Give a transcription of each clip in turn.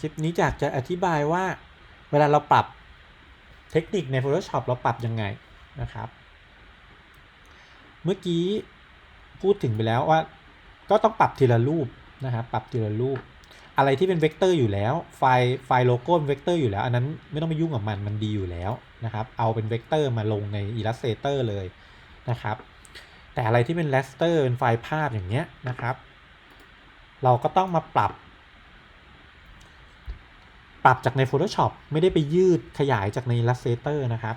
คลิปนี้อยากจะอธิบายว่าเวลาเราปรับเทคนิคใน Photoshop เราปรับยังไงนะครับ เมื่อกี้พูดถึงไปแล้วว่า ก็ต้องปรับทีละรูปนะครับปรับทีละรูป อะไรที่เป็นเวกเตอร์อยู่แล้ว ไฟล์ไฟล์โลโก้เป็นเวกเตอร์อยู่แล้วอันนั้นไม่ต้องไปยุ่งกับมันมันดีอยู่แล้วนะครับ เอาเป็นเวกเตอร์มาลงใน Illustrator เลยนะครับ แต่อะไรที่เป็น raster เป็นไฟล์ภาพอย่างเงี้ยนะครับ เราก็ต้องมาปรับ ปรับจากใน Photoshop ไม่ได้ไปยืดขยายจากใน Illustrator นะครับ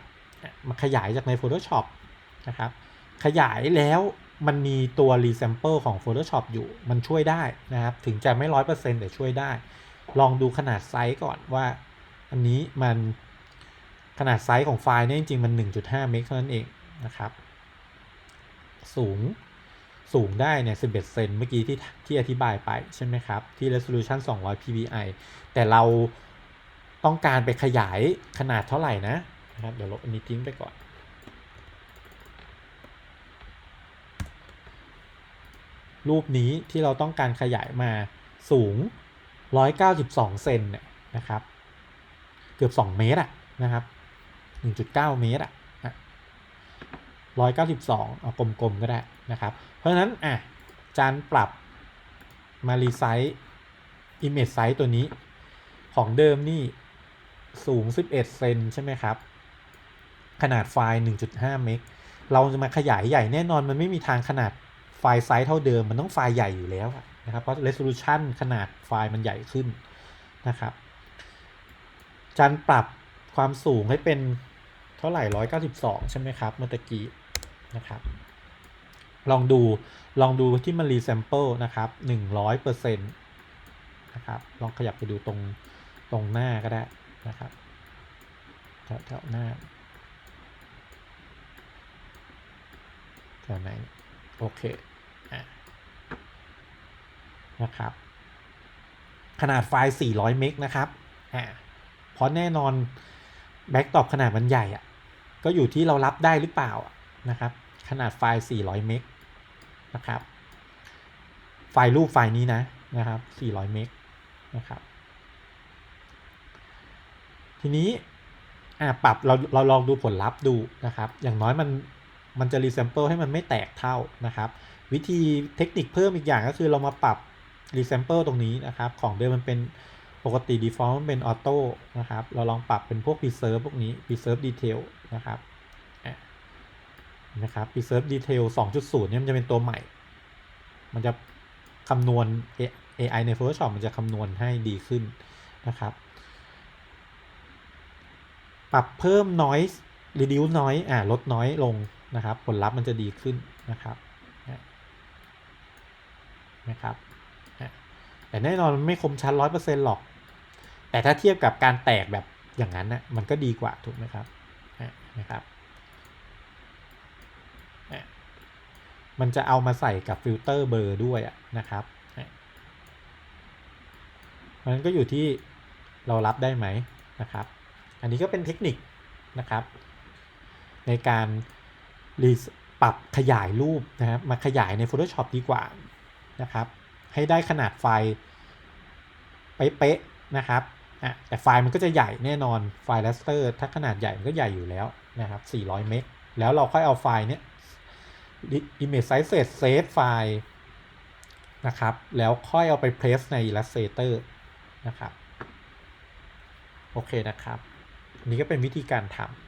มาขยายจากใน Photoshop นะครับ ขยายแล้วมันมีตัว resample ของ Photoshop อยู่ มันช่วยได้นะครับ ถึงจะไม่ร้อยเปอร์เซ็นต์แต่ช่วยได้ ลองดูขนาดไซส์ก่อนว่า อันนี้มันขนาดไซส์ของไฟล์เนี่ยจริงๆ มัน 1.5 เมกเท่านั้นเองนะครับ สูงสูงได้เนี่ย 11 เซนเมื่อกี้ที่ที่อธิบายไปใช่ไหมครับ ที่ resolution 200 ppi แต่เรา ต้องการไปขยายขนาดเท่าไหร่นะนะครับเดี๋ยวลบอันนี้ทิ้งไปก่อน รูปนี้ที่เราต้องการขยายมาสูง 192 เซนเนี่ยนะครับ เกือบ 2 เมตรอะนะครับ 1.9 เมตรอะ192เอากลมๆก็ได้นะครับ เพราะฉะนั้นอะจานปรับมารีไซส์ image size ตัวนี้ของเดิมนี่ สูง 11 เซนใช่ไหมครับ ขนาดไฟล์ 1.5 เมก เราจะมาขยายใหญ่แน่นอนมันไม่มีทางขนาดไฟล์ไซส์เท่าเดิม มันต้องไฟล์ใหญ่อยู่แล้วนะครับ เพราะ resolution ขนาดไฟล์มันใหญ่ขึ้นนะครับจันปรับความสูงให้เป็นเท่าไหร่ 192 ใช่ไหมครับ เมื่อตกี้นะครับ ลองดู ลองดูที่มัน resample นะครับ 100%นะครับ ลองขยับไปดูตรงตรงหน้าก็ได้ นะครับแถวหน้าแถวไหนโอเคนะครับ ขนาดไฟล์ 400 เมกนะครับอ่าเพราะแน่นอนแบ็กตอบขนาดมันใหญ่อะก็อยู่ที่เรารับได้หรือเปล่านะครับ ขนาดไฟล์ 400 เมกนะครับ ไฟล์รูปไฟล์นี้นะนะครับ 400 เมกนะครับ ทีนี้อ่าปรับเราเราลองดูผลลัพธ์ดูนะครับ อย่างน้อยมันมันจะรีแซมเปิลให้มันไม่แตกเท่านะครับ วิธีเทคนิคเพิ่มอีกอย่างก็คือเรามาปรับรีแซมเปิลตรงนี้นะครับ ของเดิมมันเป็นปกติ default มันเป็นออโต้นะครับ เราลองปรับเป็นพวก preserve พวกนี้ preserve detail นะครับนะครับ preserve detail 2.0เนี่ยมันจะเป็นตัวใหม่ มันจะคำนวณ AI ใน Photoshop มันจะคำนวณให้ดีขึ้นนะครับ ปรับเพิ่ม noise reduce noise อ่าลด noise ลงนะครับ ผลลัพธ์มันจะดีขึ้นนะครับนะครับแต่แน่นอนไม่คมชัดร้อยเปอร์เซ็นต์หรอก แต่ถ้าเทียบกับการแตกแบบอย่างนั้นนะมันก็ดีกว่าถูกไหมครับนะครับมันจะเอามาใส่กับฟิลเตอร์เบอร์ด้วยนะครับมันก็อยู่ที่เรารับได้ไหมนะครับ อันนี้ก็เป็นเทคนิคนะครับ ในการรีปรับขยายรูปนะครับมาขยายใน Photoshop ดีกว่านะครับ ให้ได้ขนาดไฟล์เป๊ะๆนะครับอะแต่ไฟล์มันก็จะใหญ่แน่นอนไฟล์ raster ถ้าขนาดใหญ่มันก็ใหญ่อยู่แล้วนะครับ 400 เมกแล้วเราค่อยเอาไฟล์เนี้ย image size set save ไฟล์นะครับ แล้วค่อยเอาไป press ใน Illustrator นะครับ โอเคนะครับ นี่ก็เป็นวิธีการทำ